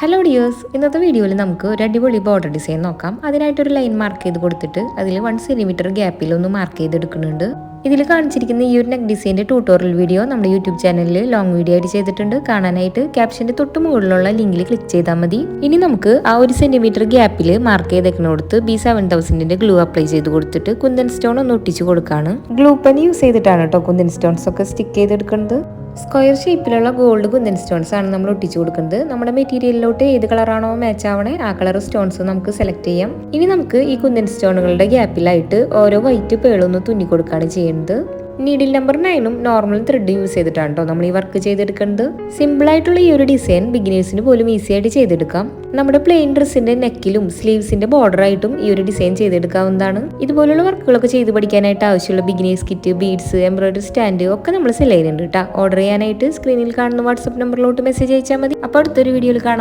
Hello dears ഇന്നത്തെ വീഡിയോയിൽ നമുക്ക് ഒരു അടിപൊളി ബോർഡർ ഡിസൈൻ നോക്കാം. അതിനായിട്ടൊരു ലൈൻ മാർക്ക് ചെയ്ത് കൊടുത്തിട്ട് അതിൽ വൺ സെന്റിമീറ്റർ ഗ്യാപ്പിൽ ഒന്ന് മാർക്ക് ചെയ്തെടുക്കുന്നുണ്ട്. ഇതിൽ കാണിച്ചിരിക്കുന്ന ഈ ഒരു നെക്ക് ഡിസൈന്റെ ട്യൂട്ടോറിയൽ വീഡിയോ നമ്മുടെ യൂട്യൂബ് ചാനലിൽ ലോങ് വീഡിയോ ആയിട്ട് ചെയ്തിട്ടുണ്ട്. കാണാനായിട്ട് ക്യാപ്ഷന്റെ തൊട്ട് മുകളിലുള്ള ലിങ്കിൽ ക്ലിക്ക് ചെയ്താൽ മതി. ഇനി നമുക്ക് ആ ഒരു സെന്റിമീറ്റർ ഗ്യാപ്പിൽ മാർക്ക് ചെയ്തേക്കുന്നിടത്ത് ബി സെവൻ തൗസൻഡിന്റെ ഗ്ലൂ അപ്ലൈ ചെയ്ത് കൊടുത്തിട്ട് കുന്തൻ സ്റ്റോൺ ഒന്ന് ഒട്ടിച്ച് കൊടുക്കുകയാണ് ഗ്ലൂ പെൻ യൂസ് ചെയ്തിട്ടാണ് കേട്ടോ കുന്തൻ സ്റ്റോൺസ് ഒക്കെ സ്റ്റിക്ക് ചെയ്തെടുക്കുന്നത്. സ്ക്വയർ ഷേപ്പിലുള്ള ഗോൾഡ് കുന്തൻ സ്റ്റോൺസ് ആണ് നമ്മൾ ഒട്ടിച്ചു കൊടുക്കുന്നത്. നമ്മുടെ മെറ്റീരിയലിലോട്ട് ഏത് കളറാണോ മാച്ച് ആവണേ ആ കളർ സ്റ്റോൺസ് നമുക്ക് സെലക്ട് ചെയ്യാം. ഇനി നമുക്ക് ഈ കുന്തൻ സ്റ്റോണുകളുടെ ഗ്യാപ്പിലായിട്ട് ഓരോ വൈറ്റ് പേളൊന്ന് തുന്നി കൊടുക്കുകയാണ് ചെയ്യുന്നത്. നീഡിൽ നമ്പർ നയനും നോർമൽ ത്രെഡ് യൂസ് ചെയ്തിട്ടാണ് കേട്ടോ നമ്മൾ ഈ വർക്ക് ചെയ്തെടുക്കുന്നത്. സിമ്പിൾ ആയിട്ടുള്ള ഈ ഒരു ഡിസൈൻ ബിഗിനേഴ്സിന് പോലും ഈസി ആയിട്ട് ചെയ്തെടുക്കാം. നമ്മുടെ പ്ലെയിൻ ഡ്രസ്സിന്റെ നെക്കിലും സ്ലീവ്സിന്റെ ബോർഡർ ആയിട്ടും ഈ ഒരു ഡിസൈൻ ചെയ്തെടുക്കാവുന്നതാണ്. ഇതുപോലുള്ള വർക്കുകളൊക്കെ ചെയ്ത് പഠിക്കാനായിട്ട് ആവശ്യമുള്ള beginners kit beads embroidery stand ഒക്കെ നമ്മൾ സെലക്ട് ചെയ്യുന്നുണ്ട് കേട്ടോ ഓർഡർ ചെയ്യാനായിട്ട് സ്ക്രീനിൽ കാണുന്ന വാട്സ്ആപ്പ് നമ്പറിലോട്ട് മെസ്സേജ് അയച്ചാൽ മതി. അപ്പോൾ അടുത്തൊരു വീഡിയോയിൽ കാണാം.